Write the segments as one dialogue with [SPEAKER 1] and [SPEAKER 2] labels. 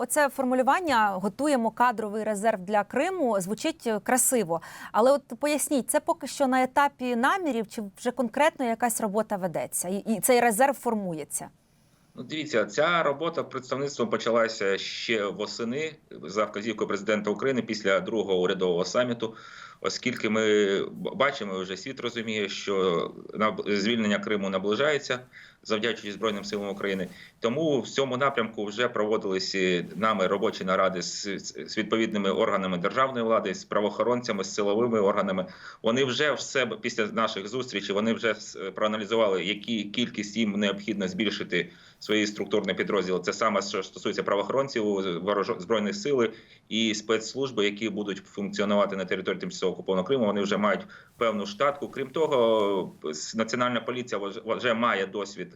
[SPEAKER 1] Оце формулювання готуємо кадровий резерв для Криму звучить е, красиво. Але от поясніть, це поки що на етапі намірів, чи вже конкретно якась робота ведеться, і, цей резерв формується.
[SPEAKER 2] Ну, дивіться, ця робота представництвом почалася ще восени за вказівкою президента України після другого урядового саміту. Оскільки ми бачимо, вже світ розуміє, що звільнення Криму наближається завдячуючи Збройним силам України. Тому в цьому напрямку вже проводилися нами робочі наради з, відповідними органами державної влади, з правоохоронцями, з силовими органами. Вони вже в себе після наших зустрічей вони вже проаналізували, які кількість їм необхідно збільшити свої структурні підрозділи. Це саме що стосується правоохоронців, збройних сили і спецслужби, які будуть функціонувати на території тимчасово окупованого Криму. Вони вже мають певну штатку. Крім того, національна поліція вже має досвід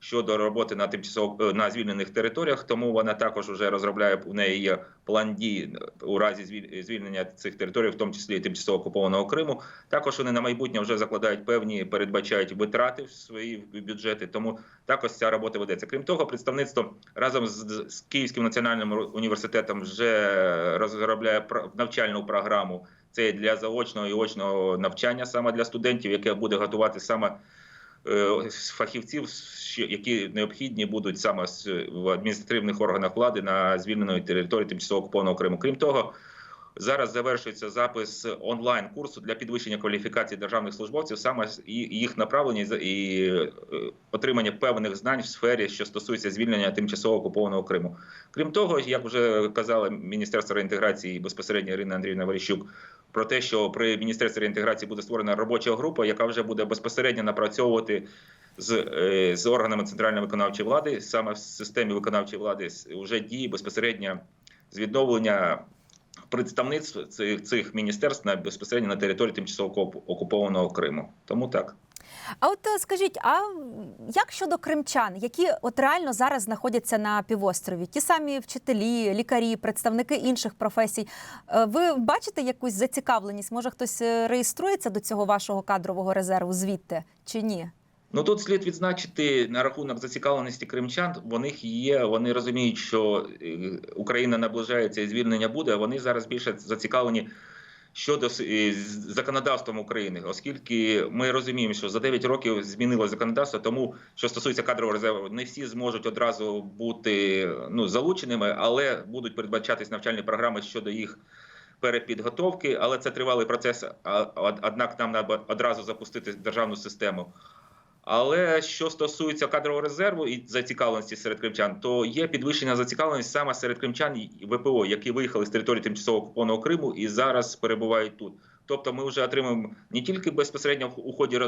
[SPEAKER 2] щодо роботи на тимчасово е, на звільнених територіях. Тому вона також вже розробляє у неї є план дій у разі звільнення цих територій, в тому числі тимчасово окупованого Криму. Також вони на майбутнє вже закладають певні, передбачають витрати в свої бюджети. Тому також ця робота ведеться. Крім того, представництво разом з, з Київським національним університетом вже розробляє навчальну програму. Це для заочного і очного навчання саме для студентів, яке буде готувати саме Е, фахівців, які необхідні будуть саме в адміністративних органах влади на звільненої території тимчасово окупованого Криму. Крім того. Зараз завершується запис онлайн курсу для підвищення кваліфікації державних службовців, саме їх направлення і е, отримання певних знань в сфері, що стосується звільнення тимчасово окупованого Криму. Крім того, як вже казала Міністерство реінтеграції безпосередньо Ірина Андріївна Варіщук, про те, що при міністерстві реінтеграції буде створена робоча група, яка вже буде безпосередньо напрацьовувати з е, з органами центральної виконавчої влади, саме в системі виконавчої влади, вже дії безпосередньо з відновлення представництв цих цих міністерств на безпосередньо на території тимчасово окупованого Криму. Тому так.
[SPEAKER 1] А от е, скажіть, а як щодо кримчан, які от реально зараз знаходяться на півострові? Ті самі вчителі, лікарі, представники інших професій? Е, ви бачите якусь зацікавленість? Може хтось е, реєструється до цього вашого кадрового резерву звідти чи ні?
[SPEAKER 2] Ну тут слід відзначити на рахунок зацікавленості кримчан. В них є. Вони розуміють, що Україна наближається і звільнення буде. Вони зараз більше зацікавлені щодо законодавством України, оскільки ми розуміємо, що за 9 років змінило законодавство, тому що стосується кадрового резерву, не всі зможуть одразу бути ну залученими, але будуть передбачатись навчальні програми щодо їх. Перепідготовки, але це тривалий процес. однак нам треба одразу запустити державну систему. Але що стосується кадрового резерву і зацікавленості серед кримчан, то є підвищення зацікавленості саме серед кримчан ВПО, які виїхали з території тимчасово окупованого Криму і зараз перебувають тут. Тобто, ми вже отримуємо не тільки безпосередньо у ході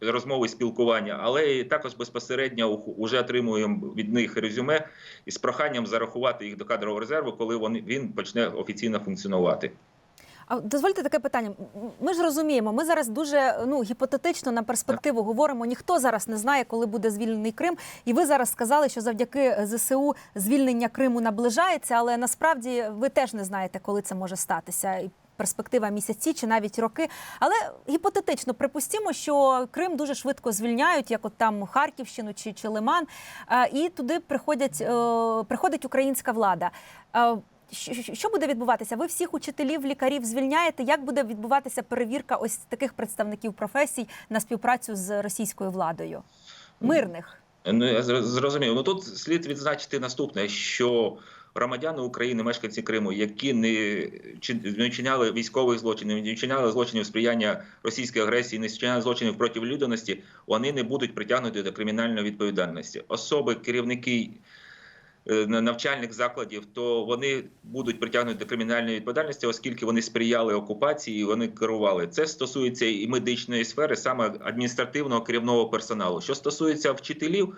[SPEAKER 2] розмови спілкування, але і також безпосередньо вже отримуємо від них резюме із проханням зарахувати їх до кадрового резерву, коли він почне офіційно функціонувати.
[SPEAKER 1] А дозвольте таке питання. Ми ж розуміємо, ми зараз дуже ну гіпотетично на перспективу говоримо. Ніхто зараз не знає, коли буде звільнений Крим. І ви зараз сказали, що завдяки ЗСУ звільнення Криму наближається, але насправді ви теж не знаєте, коли це може статися. Перспектива місяці чи навіть роки, але гіпотетично припустимо, що Крим дуже швидко звільняють, як от там Харківщину чи чи Лиман, і туди приходять е, приходить українська влада. Що буде відбуватися? Ви всіх учителів, лікарів звільняєте? Як буде відбуватися перевірка ось таких представників професій на співпрацю з російською владою? Мирних
[SPEAKER 2] ну я зрозумів. Ну тут слід відзначити наступне: що громадяни України, мешканці Криму, які не не вчиняли військових злочинів, не вчиняли злочинів сприяння російської агресії, не вчиняли злочинів проти людяності, вони не будуть притягнуті до кримінальної відповідальності. Особи, керівники. Е, навчальних закладів, то вони будуть притягнуті до кримінальної відповідальності, оскільки вони сприяли окупації, і вони керували. Це стосується і медичної сфери, саме адміністративного керівного персоналу. Що стосується вчителів,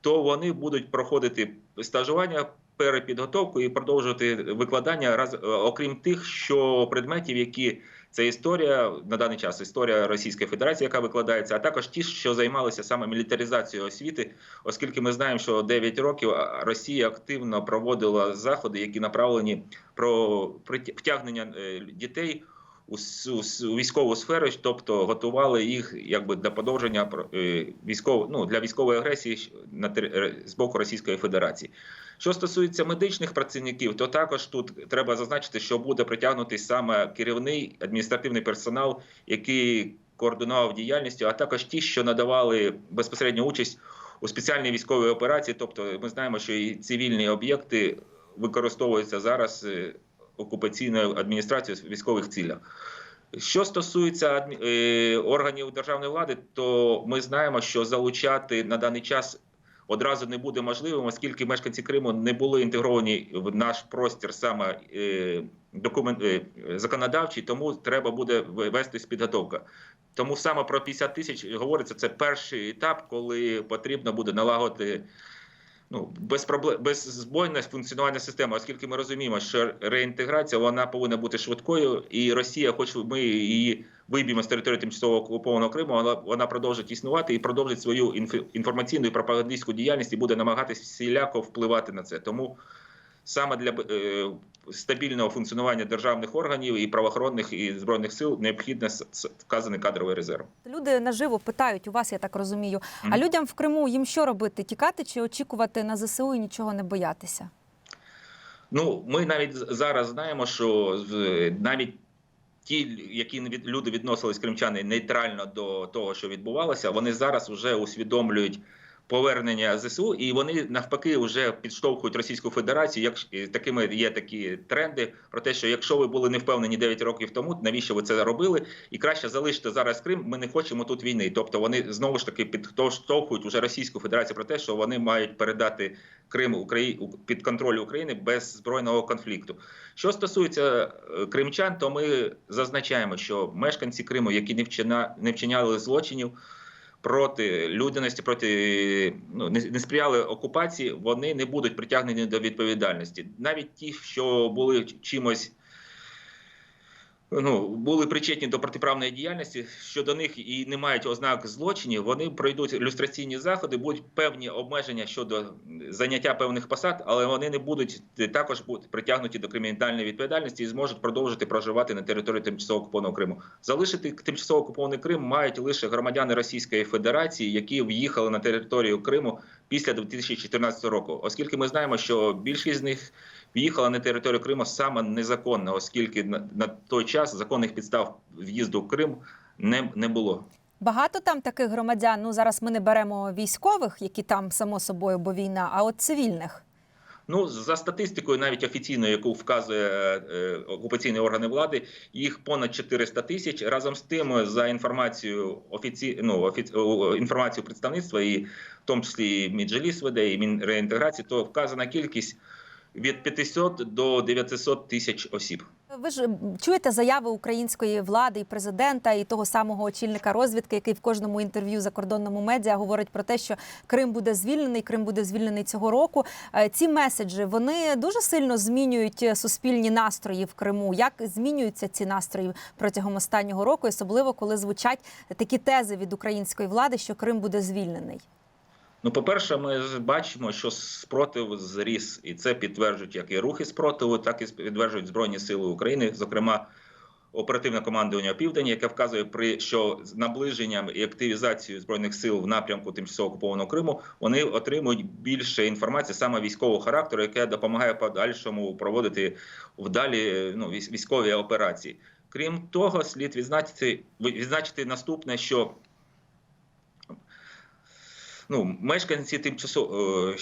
[SPEAKER 2] то вони будуть проходити стажування. Перепідготовку і продовжувати викладання раз окрім тих, що предметів, які це історія на даний час, історія Російської Федерації, яка викладається, а також ті, що займалися саме мілітаризацією освіти, оскільки ми знаємо, що 9 років Росія активно проводила заходи, які направлені про втягнення е, дітей. У, військову сферу, тобто готували їх якби для подовження е, військово, ну, для військової агресії на з боку Російської Федерації. Що стосується медичних працівників, то також тут треба зазначити, що буде притягнутий саме керівний адміністративний персонал, який координував діяльністю, а також ті, що надавали безпосередню участь у спеціальній військовій операції. Тобто, ми знаємо, що і цивільні об'єкти використовуються зараз е, окупаційною адміністрацією в військових цілях. Що стосується е, органів державної влади, то ми знаємо, що залучати на даний час одразу не буде можливим, оскільки мешканці Криму не були інтегровані в наш простір саме е, документ е, законодавчий, тому треба буде вестись підготовка. Тому саме про 50 тисяч говориться, це перший етап, коли потрібно буде налагодити ну, без проблем беззбойне функціонування системи, оскільки ми розуміємо, що реінтеграція вона повинна бути швидкою, і Росія, хоч ми її виб'ємо з території тимчасово окупованого Криму, вона, вона продовжить існувати і продовжить свою інф- інформаційну і пропагандистську діяльність і буде намагатись всіляко впливати на це. Тому саме для е, стабільного функціонування державних органів і правоохоронних і збройних сил с- вказаний кадровий резерв.
[SPEAKER 1] Люди наживо питають у вас, я так розумію. А людям в Криму їм що робити? Тікати чи очікувати на ЗСУ і нічого не боятися?
[SPEAKER 2] Ну, ми навіть зараз знаємо, що навіть ті, які люди відносились кримчани нейтрально до того, що відбувалося, вони зараз вже усвідомлюють повернення ЗСУ, і вони навпаки вже підштовхують Російську Федерацію. Як такими є такі тренди про те, що якщо ви були не впевнені 9 років тому, навіщо ви це робили? І краще залишити зараз Крим. Ми не хочемо тут війни. Тобто вони знову ж таки підштовхують уже Російську Федерацію про те, що вони мають передати Крим Украї... під контроль України без збройного конфлікту. Що стосується е, кримчан, то ми зазначаємо, що мешканці Криму, які не вчиняли злочинів проти людяності, проти ну не, сприяли окупації, вони не будуть притягнені до відповідальності. Навіть ті, що були чимось. Ну, були причетні до протиправної діяльності, щодо них і не мають ознак злочинів, вони пройдуть люстраційні заходи, будуть певні обмеження щодо заняття певних посад, але вони не будуть також будуть притягнуті до кримінальної відповідальності і зможуть продовжити проживати на території тимчасово окупованого Криму. Залишити тимчасово окупований Крим мають лише громадяни Російської Федерації, які в'їхали на територію Криму після 2014 року, оскільки ми знаємо, що більшість з них в'їхала на територію Криму саме незаконно, оскільки на, той час законних підстав в'їзду в Крим не, не було.
[SPEAKER 1] Багато там таких громадян. Ну зараз ми не беремо військових, які там само собою, бо війна, а от цивільних.
[SPEAKER 2] Ну за статистикою, навіть офіційною, яку вказує е, окупаційні органи влади, їх понад 400 тисяч. Разом з тим, за інформацією офіці... ну, офіці... інформацію представництва, і в тому числі і Мінджеліс веде, і Мінреінтеграції, то вказана кількість від 500 до 900 тисяч осіб.
[SPEAKER 1] Ви ж чуєте заяви української влади і президента, і того самого очільника розвідки, який в кожному інтерв'ю закордонному медіа говорить про те, що Крим буде звільнений, Крим буде звільнений цього року. Е, Ці меседжі вони дуже сильно змінюють суспільні настрої в Криму. Як змінюються ці настрої протягом останнього року, особливо коли звучать такі тези від української влади, що Крим буде звільнений.
[SPEAKER 2] Ну, по-перше, ми ж бачимо, що спротив зріс, і це підтверджують як і рухи спротиву, так і підтверджують Збройні Сили України, зокрема оперативне командування Південь, яке вказує при що з наближенням і активізацією збройних сил в напрямку тимчасово окупованого Криму вони отримують більше інформації саме військового характеру, яке допомагає подальшому проводити вдалі ну, військові операції. Крім того, слід відзначити відзначити наступне, що ну, мешканці тимчасово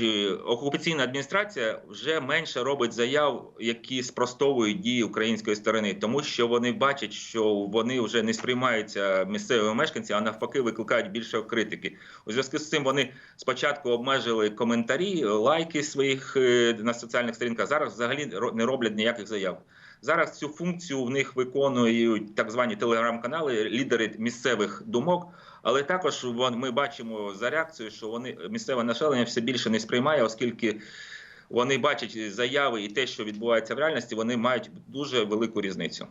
[SPEAKER 2] е, окупаційна адміністрація вже менше робить заяв, які спростовують дії української сторони, тому що вони бачать, що вони вже не сприймаються місцевими мешканцями, а навпаки, викликають більше критики. У зв'язку з цим вони спочатку обмежили коментарі, лайки своїх е, на соціальних сторінках. Зараз взагалі не роблять ніяких заяв. Зараз цю функцію в них виконують так звані телеграм-канали, лідери місцевих думок. Але також ми бачимо за реакцією, що вони місцеве населення все більше не сприймає, оскільки вони бачать заяви і те, що відбувається в реальності, вони мають дуже велику різницю.